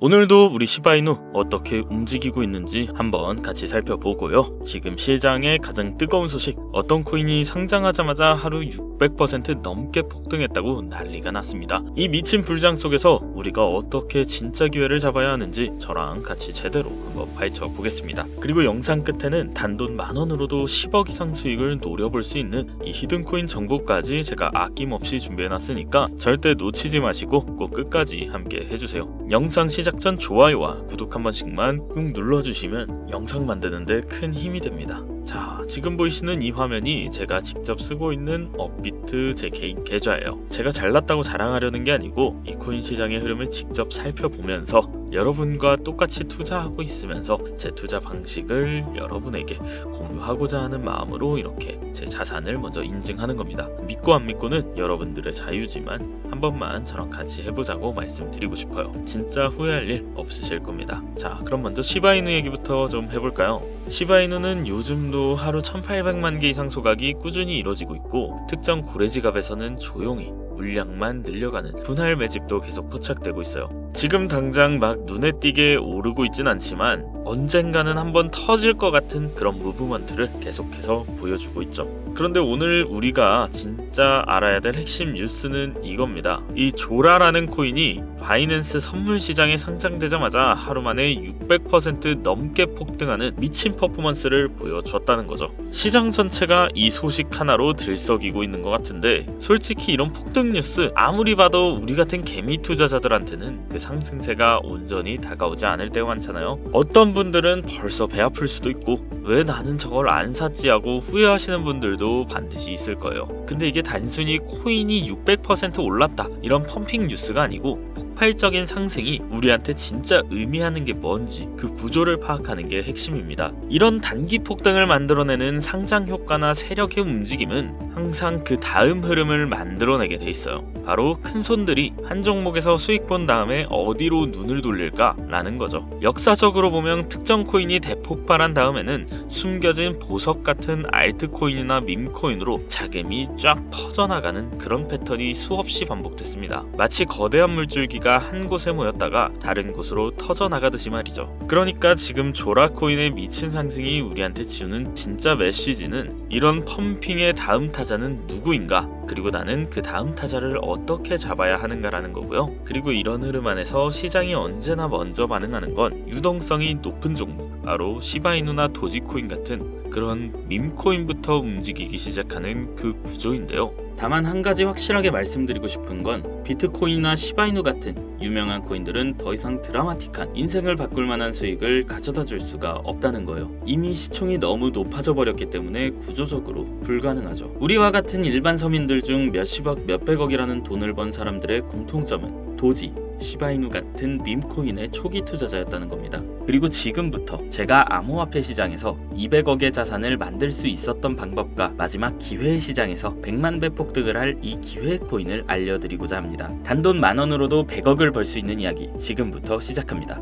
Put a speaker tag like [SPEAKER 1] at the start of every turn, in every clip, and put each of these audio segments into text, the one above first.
[SPEAKER 1] 오늘도 우리 시바이누 어떻게 움직이고 있는지 한번 같이 살펴보고요. 지금 시장의 가장 뜨거운 소식, 어떤 코인이 상장하자마자 하루 600% 넘게 폭등했다고 난리가 났습니다. 이 미친 불장 속에서 우리가 어떻게 진짜 기회를 잡아야 하는지 저랑 같이 제대로 한번 파헤쳐 보겠습니다. 그리고 영상 끝에는 단돈 만 원으로도 10억 이상 수익을 노려볼 수 있는 이 히든 코인 정보까지 제가 아낌없이 준비해놨으니까 절대 놓치지 마시고 꼭 끝까지 함께 해주세요. 영상 시작 전 좋아요와 구독 한 번씩만 꾹 눌러주시면 영상 만드는데 큰 힘이 됩니다. 자, 지금 보이시는 이 화면이 제가 직접 쓰고 있는 업비트 제 개인 계좌예요. 제가 잘났다고 자랑하려는 게 아니고 이 코인 시장의 흐름을 직접 살펴보면서 여러분과 똑같이 투자하고 있으면서 제 투자 방식을 여러분에게 공유하고자 하는 마음으로 이렇게 제 자산을 먼저 인증하는 겁니다. 믿고 안 믿고는 여러분들의 자유지만 한 번만 저랑 같이 해보자고 말씀드리고 싶어요. 진짜 후회할 일 없으실 겁니다. 자, 그럼 먼저 시바이누 얘기부터 좀 해볼까요? 시바이누는 요즘도 하루 1800만 개 이상 소각이 꾸준히 이루어지고 있고 특정 고래 지갑에서는 조용히 물량만 늘려가는 분할 매집도 계속 포착되고 있어요. 지금 당장 막 눈에 띄게 오르고 있진 않지만 언젠가는 한번 터질 것 같은 그런 무브먼트를 계속해서 보여주고 있죠. 그런데 오늘 우리가 진짜 알아야 될 핵심 뉴스는 이겁니다. 이 조라라는 코인이 바이낸스 선물 시장에 상장되자마자 하루 만에 600% 넘게 폭등하는 미친 퍼포먼스를 보여줬다는 거죠. 시장 전체가 이 소식 하나로 들썩이고 있는 것 같은데 솔직히 이런 폭등 뉴스 아무리 봐도 우리 같은 개미 투자자들한테는 그 상승세가 온전히 다가오지 않을 때가 많잖아요. 어떤 분들은 벌써 배 아플 수도 있고 왜 나는 저걸 안 샀지 하고 후회하시는 분들도 반드시 있을 거예요. 근데 이게 단순히 코인이 600% 올랐다 이런 펌핑 뉴스가 아니고 폭발적인 상승이 우리한테 진짜 의미하는 게 뭔지 그 구조를 파악하는 게 핵심입니다. 이런 단기 폭등을 만들어내는 상장 효과나 세력의 움직임은 항상 그 다음 흐름을 만들어내게 돼 있어요. 바로 큰 손들이 한 종목에서 수익 본 다음에 어디로 눈을 돌릴까 라는 거죠. 역사적으로 보면 특정 코인이 대폭발한 다음에는 숨겨진 보석 같은 알트코인이나 밈코인으로 자금이 쫙 퍼져나가는 그런 패턴이 수없이 반복됐습니다. 마치 거대한 물줄기가 한 곳에 모였다가 다른 곳으로 터져나가듯이 말이죠. 그러니까 지금 조라코인의 미친 상승이 우리한테 지우는 진짜 메시지는 이런 펌핑의 다음 타자는 누구인가? 그리고 나는 그 다음 타자를 어떻게 잡아야 하는가라는 거고요. 그리고 이런 흐름 안에서 시장이 언제나 먼저 반응하는 건 유동성이 높은 종목, 바로 시바이누나 도지코인 같은 그런 밈코인부터 움직이기 시작하는 그 구조인데요. 다만 한 가지 확실하게 말씀드리고 싶은 건 비트코인이나 시바이누 같은 유명한 코인들은 더 이상 드라마틱한 인생을 바꿀 만한 수익을 가져다 줄 수가 없다는 거예요. 이미 시총이 너무 높아져 버렸기 때문에 구조적으로 불가능하죠. 우리와 같은 일반 서민들 중 몇십억, 몇백억이라는 돈을 번 사람들의 공통점은 도지, 시바이누 같은 밈코인의 초기 투자자였다는 겁니다. 그리고 지금부터 제가 암호화폐 시장에서 200억의 자산을 만들 수 있었던 방법과 마지막 기회 시장에서 100만 배 폭등을 할 이 기회 코인을 알려드리고자 합니다. 단돈 만 원으로도 100억을 벌 수 있는 이야기 지금부터 시작합니다.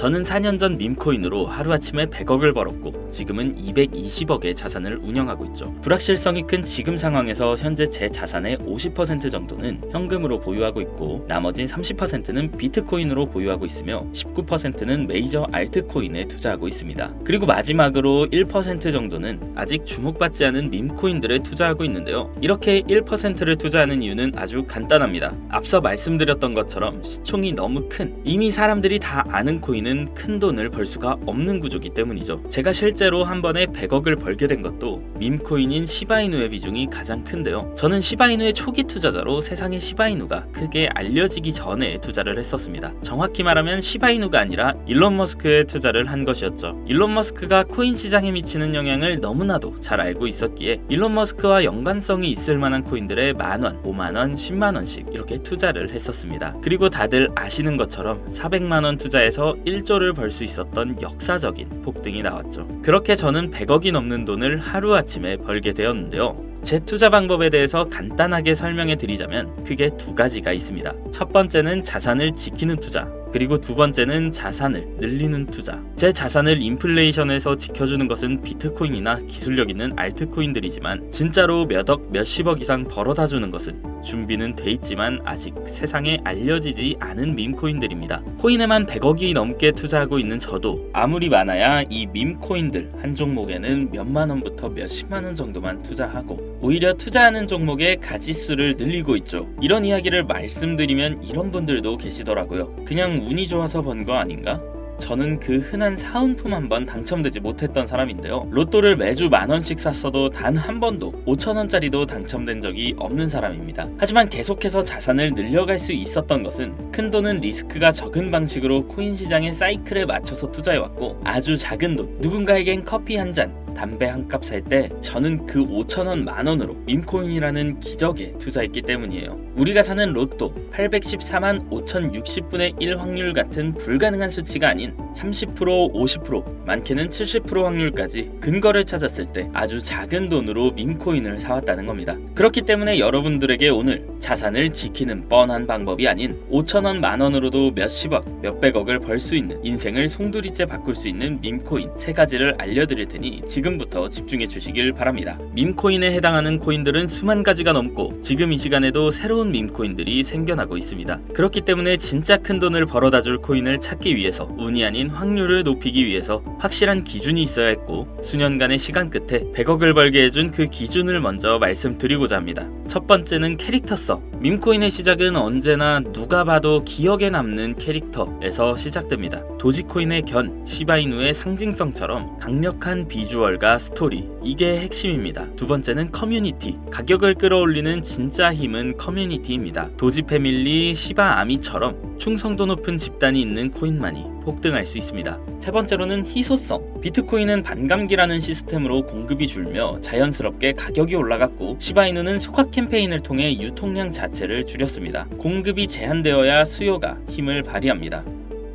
[SPEAKER 1] 저는 4년 전 밈코인으로 하루아침에 100억을 벌었고 지금은 220억의 자산을 운영하고 있죠. 불확실성이 큰 지금 상황에서 현재 제 자산의 50% 정도는 현금으로 보유하고 있고 나머지 30%는 비트코인으로 보유하고 있으며 19%는 메이저 알트코인에 투자하고 있습니다. 그리고 마지막으로 1% 정도는 아직 주목받지 않은 밈코인들에 투자하고 있는데요. 이렇게 1%를 투자하는 이유는 아주 간단합니다. 앞서 말씀드렸던 것처럼 시총이 너무 큰 이미 사람들이 다 아는 코인은 큰 돈을 벌 수가 없는 구조기 때문이죠. 제가 실제로 한 번에 100억을 벌게 된 것도 밈코인인 시바이누의 비중이 가장 큰데요. 저는 시바이누의 초기 투자자로 세상의 시바이누가 크게 알려지기 전에 투자를 했었습니다. 정확히 말하면 시바이누가 아니라 일론 머스크에 투자를 한 것이었죠. 일론 머스크가 코인 시장에 미치는 영향을 너무나도 잘 알고 있었기에 일론 머스크와 연관성이 있을 만한 코인들에 만원, 5만원, 10만원씩 이렇게 투자를 했었습니다. 그리고 다들 아시는 것처럼 400만원 투자해서 1 조를 벌 수 있었던 역사적인 폭등이 나왔죠. 그렇게 저는 100억이 넘는 돈을 하루아침에 벌게 되었는데요. 제 투자 방법에 대해서 간단하게 설명해 드리자면 크게 두 가지가 있습니다. 첫 번째는 자산을 지키는 투자, 그리고 두 번째는 자산을 늘리는 투자. 제 자산을 인플레이션에서 지켜주는 것은 비트코인이나 기술력 있는 알트코인들이지만 진짜로 몇억 몇십억 이상 벌어다 주는 것은 준비는 돼 있지만 아직 세상에 알려지지 않은 밈코인들입니다. 코인에만 100억이 넘게 투자하고 있는 저도 아무리 많아야 이 밈코인들 한 종목에는 몇만 원부터 몇십만 원 정도만 투자하고 오히려 투자하는 종목의 가지수를 늘리고 있죠. 이런 이야기를 말씀드리면 이런 분들도 계시더라고요. 그냥 운이 좋아서 번 거 아닌가? 저는 그 흔한 사은품 한 번 당첨되지 못했던 사람인데요. 로또를 매주 만 원씩 샀어도 단 한 번도 5천 원짜리도 당첨된 적이 없는 사람입니다. 하지만 계속해서 자산을 늘려갈 수 있었던 것은 큰 돈은 리스크가 적은 방식으로 코인 시장의 사이클에 맞춰서 투자해왔고 아주 작은 돈 누군가에겐 커피 한 잔, 담배 한 값 살 때 저는 그 5천 원, 만 원으로 밈코인이라는 기적에 투자했기 때문이에요. 우리가 사는 로또 814만 5,060분의 1 확률 같은 불가능한 수치가 아닌 30%, 50%, 많게는 70% 확률까지 근거를 찾았을 때 아주 작은 돈으로 밈코인을 사왔다는 겁니다. 그렇기 때문에 여러분들에게 오늘 자산을 지키는 뻔한 방법이 아닌 5천 원, 만 원으로도 몇십억, 몇백억을 벌 수 있는 인생을 송두리째 바꿀 수 있는 밈코인 세 가지를 알려드릴 테니 지금 부터 집중해 주시길 바랍니다. 밈코인에 해당하는 코인들은 수만 가지가 넘고 지금 이 시간에도 새로운 밈코인들이 생겨나고 있습니다. 그렇기 때문에 진짜 큰 돈을 벌어다 줄 코인을 찾기 위해서 운이 아닌 확률을 높이기 위해서 확실한 기준이 있어야 했고 수년간의 시간 끝에 100억을 벌게 해준 그 기준을 먼저 말씀드리고자 합니다. 첫 번째는 캐릭터성. 밈코인의 시작은 언제나 누가 봐도 기억에 남는 캐릭터에서 시작됩니다. 도지코인의 견, 시바이누의 상징성처럼 강력한 비주얼과 스토리 이게 핵심입니다. 두 번째는 커뮤니티. 가격을 끌어올리는 진짜 힘은 커뮤니티입니다. 도지 패밀리, 시바 아미처럼 충성도 높은 집단이 있는 코인만이 폭등할 수 있습니다. 세 번째로는 희소성. 비트코인은 반감기라는 시스템으로 공급이 줄며 자연스럽게 가격이 올라갔고 시바이누는 소각 캠페인을 통해 유통량 자체를 줄였습니다. 공급이 제한되어야 수요가 힘을 발휘합니다.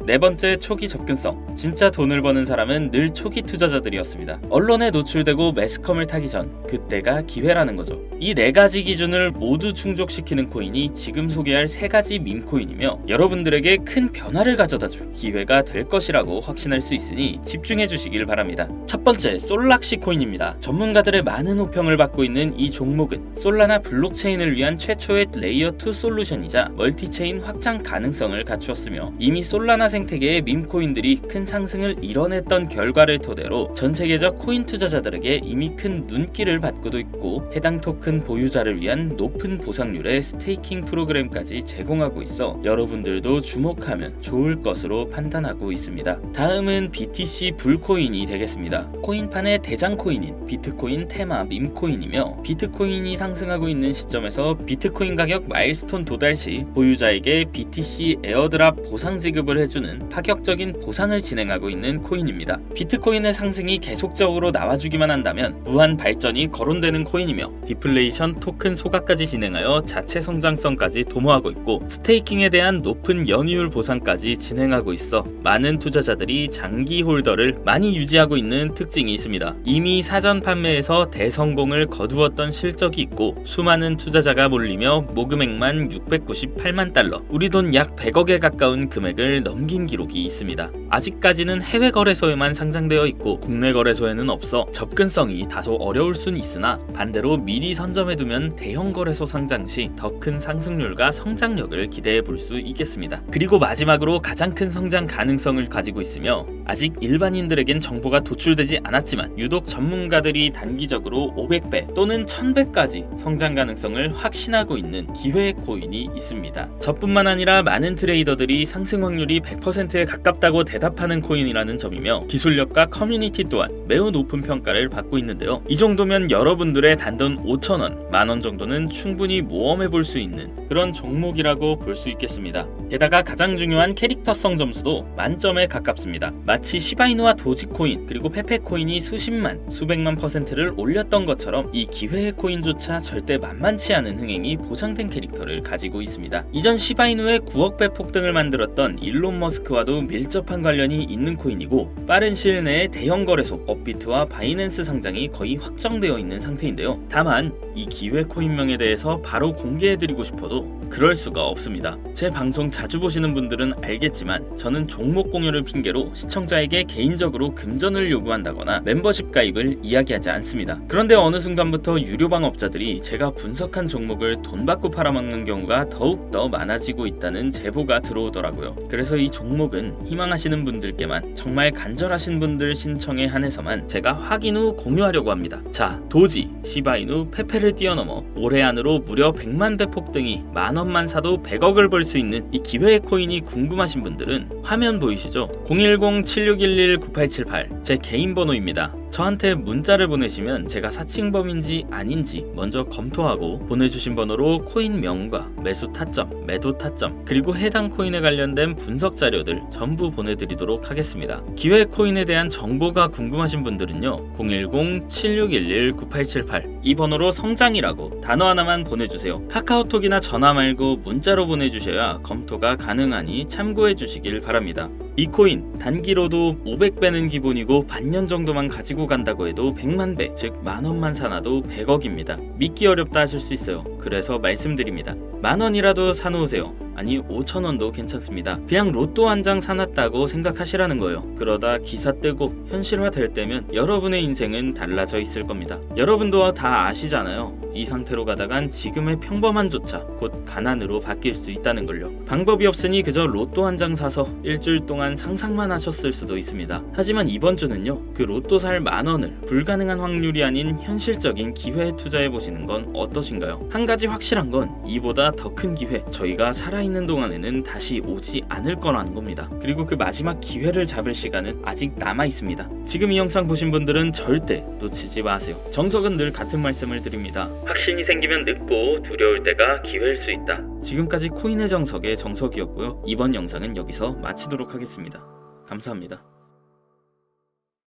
[SPEAKER 1] 네 번째 초기 접근성. 진짜 돈을 버는 사람은 늘 초기 투자자들이었습니다. 언론에 노출되고 매스컴을 타기 전 그때가 기회라는 거죠. 이 네 가지 기준을 모두 충족시키는 코인이 지금 소개할 세 가지 밈코인이며 여러분들에게 큰 변화를 가져다 줄 기회가 될 것이라고 확신할 수 있으니 집중해 주시길 바랍니다. 첫 번째 솔락시 코인입니다. 전문가들의 많은 호평을 받고 있는 이 종목은 솔라나 블록체인을 위한 최초의 레이어 2 솔루션이자 멀티체인 확장 가능성을 갖추었으며 이미 솔라나 생태계의 밈코인들이 큰 상승을 이뤄냈던 결과를 토대로 전 세계적 코인 투자자들에게 이미 큰 눈길을 받고도 있고 해당 토큰 보유자를 위한 높은 보상률의 스테이킹 프로그램까지 제공하고 있어 여러분들도 주목하면 좋을 것으로 판단하고 있습니다. 다음은 BTC 불코인이 되겠습니다. 코인판의 대장 코인인 비트코인 테마 밈코인이며 비트코인이 상승하고 있는 시점에서 비트코인 가격 마일스톤 도달 시 보유자에게 BTC 에어드랍 보상 지급을 해주는 파격적인 보상을 진행하고 있는 코인입니다. 비트코인의 상승이 계속적으로 나와주기만 한다면 무한 발전이 거론되는 코인이며 디플레이션 토큰 소각까지 진행하여 자체 성장성까지 도모하고 있고 스테이킹에 대한 높은 연이율 보상까지 진행하고 있어 많은 투자자들이 장기 홀더를 많이 유지하고 있는 특징이 있습니다. 이미 사전 판매에서 대성공을 거두었던 실적이 있고 수많은 투자자가 몰리며 모금액만 698만 달러, 우리 돈 약 100억에 가까운 금액을 넘긴 기록이 있습니다. 아직까지는 해외 거래소에만 상장되어 있고 국내 거래소에는 없어 접근성이 다소 어려울 순 있으나 반대로 미리 선점해두면 대형 거래소 상장 시 더 큰 상승률과 성장력을 기대해 볼 수 있겠습니다. 그리고 마지막으로 가장 큰 성장 가능성을 가지고 있으며 아직 일반인들에겐 정보가 도출되지 않았지만 유독 전문가들이 단기적으로 500배 또는 1000배까지 성장 가능성을 확신하고 있는 기회 코인이 있습니다. 저뿐만 아니라 많은 트레이더들이 상승 확률이 100%에 가깝다고 대답하는 코인이라는 점이며 기술력과 커뮤니티 또한 매우 높은 평가를 받고 있는데요. 이 정도면 여러분들의 단돈 5천원, 만원 정도는 충분히 모험해 볼 수 있는 그런 종목이라고 볼 수 있겠습니다. 게다가 가장 중요한 캐릭터성 점수도 만점에 가깝습니다. 마치 시바이누와 도지코인 그리고 페페코인이 수십만, 수백만 퍼센트를 올렸던 것처럼 이 기회의 코인조차 절대 만만치 않은 흥행이 보장된 캐릭터를 가지고 있습니다. 이전 시바이누의 9억 배 폭등을 만들었던 일론 머스 크와도 밀접한 관련이 있는 코인이고 빠른 시일 내에 대형 거래소 업비트와 바이낸스 상장이 거의 확정되어 있는 상태인데요. 다만 이 기회 코인명에 대해서 바로 공개해드리고 싶어도 그럴 수가 없습니다. 제 방송 자주 보시는 분들은 알겠지만 저는 종목 공유를 핑계로 시청자에게 개인적으로 금전을 요구한다거나 멤버십 가입을 이야기하지 않습니다. 그런데 어느 순간부터 유료 방업자들이 제가 분석한 종목을 돈 받고 팔아먹는 경우가 더욱 더 많아지고 있다는 제보가 들어오더라고요. 그래서 이 종목은 희망하시는 분들께만 정말 간절하신 분들 신청에 한해서만 제가 확인 후 공유하려고 합니다. 자, 도지, 시바이누, 페페를 뛰어넘어 올해 안으로 무려 100만 배 폭등이 만 원만 사도 100억을 벌 수 있는 이 기회의 코인이 궁금하신 분들은 화면 보이시죠? 010-7611-9878 제 개인 번호입니다. 저한테 문자를 보내시면 제가 사칭범인지 아닌지 먼저 검토하고 보내주신 번호로 코인 명과 매수 타점, 매도 타점, 그리고 해당 코인에 관련된 분석 자료들 전부 보내드리도록 하겠습니다. 기회 코인에 대한 정보가 궁금하신 분들은요, 010-7611-9878 이 번호로 성장이라고 단어 하나만 보내주세요. 카카오톡이나 전화 말고 문자로 보내주셔야 검토가 가능하니 참고해 주시길 바랍니다. 이 코인 단기로도 500배는 기본이고 반년 정도만 가지고 간다고 해도 100만 배, 즉 만원만 사놔도 100억입니다. 믿기 어렵다 하실 수 있어요. 그래서 말씀드립니다. 만 원이라도 사놓으세요. 아니 5천 원도 괜찮습니다. 그냥 로또 한 장 사놨다고 생각하시라는 거예요. 그러다 기사 뜨고 현실화 될 때면 여러분의 인생은 달라져 있을 겁니다. 여러분도 다 아시잖아요. 이 상태로 가다간 지금의 평범함조차 곧 가난으로 바뀔 수 있다는 걸요. 방법이 없으니 그저 로또 한 장 사서 일주일 동안 상상만 하셨을 수도 있습니다. 하지만 이번 주는요. 그 로또 살 만 원을 불가능한 확률이 아닌 현실적인 기회에 투자해 보시는 건 어떠신가요? 한 가지 확실한 건 이보다 더 큰 기회 저희가 살아 있는 동안에는 다시 오지 않을 거라는 겁니다. 그리고 그 마지막 기회를 잡을 시간은 아직 남아 있습니다. 지금 이 영상 보신 분들은 절대 놓치지 마세요. 정석은 늘 같은 말씀을 드립니다. 확신이 생기면 늦고 두려울 때가 기회일 수 있다. 지금까지 코인의 정석의 정석이었고요. 이번 영상은 여기서 마치도록 하겠습니다. 감사합니다.